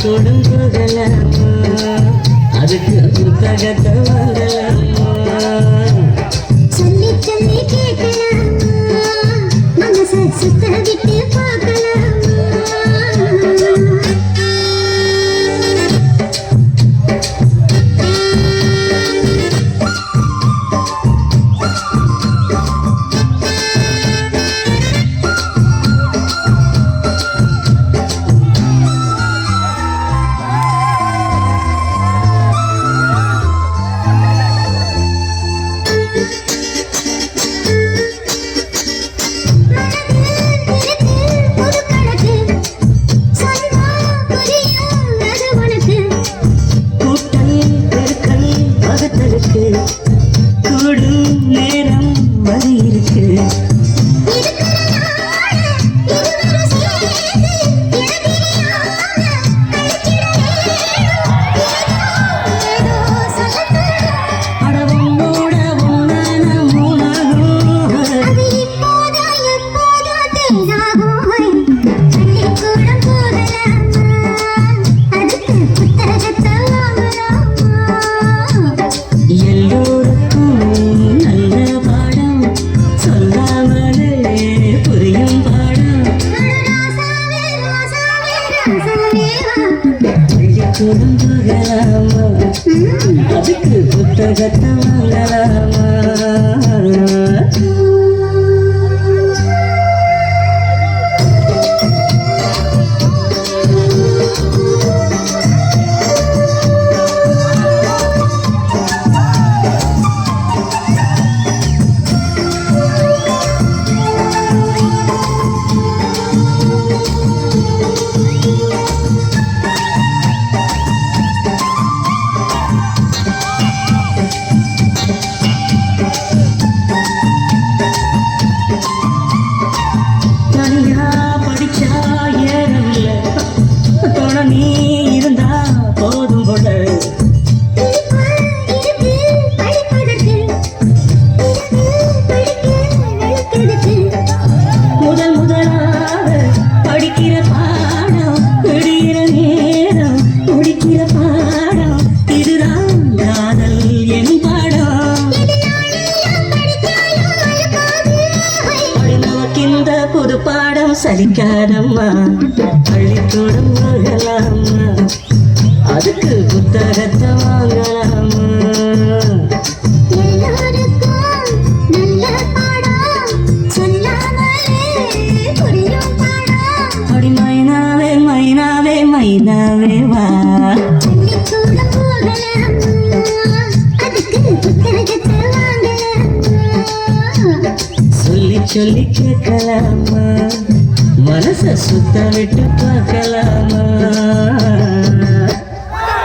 பள்ளிக்கூடம் போகலாமா அதுக்கு புத்தகத்தை வாங்கலாமா சொல்லி சொல்லி கேட்கலாம். வகுத்தலுக்கு கூடும் நேரம் வரி பள்ளிக்கூடம் அதுக்கு புத்தகத்தை வாங்கலாமா? சலிக்காதம்மா. பள்ளிக்கூடம் போகலாமா அதுக்கு புத்தகத்தை வாங்கலாமா மைனாவே மைனாவே மைனாவே வா. சொல்லி சொல்லி கேட்கலாமா మనస సుత విట్టు పకలమా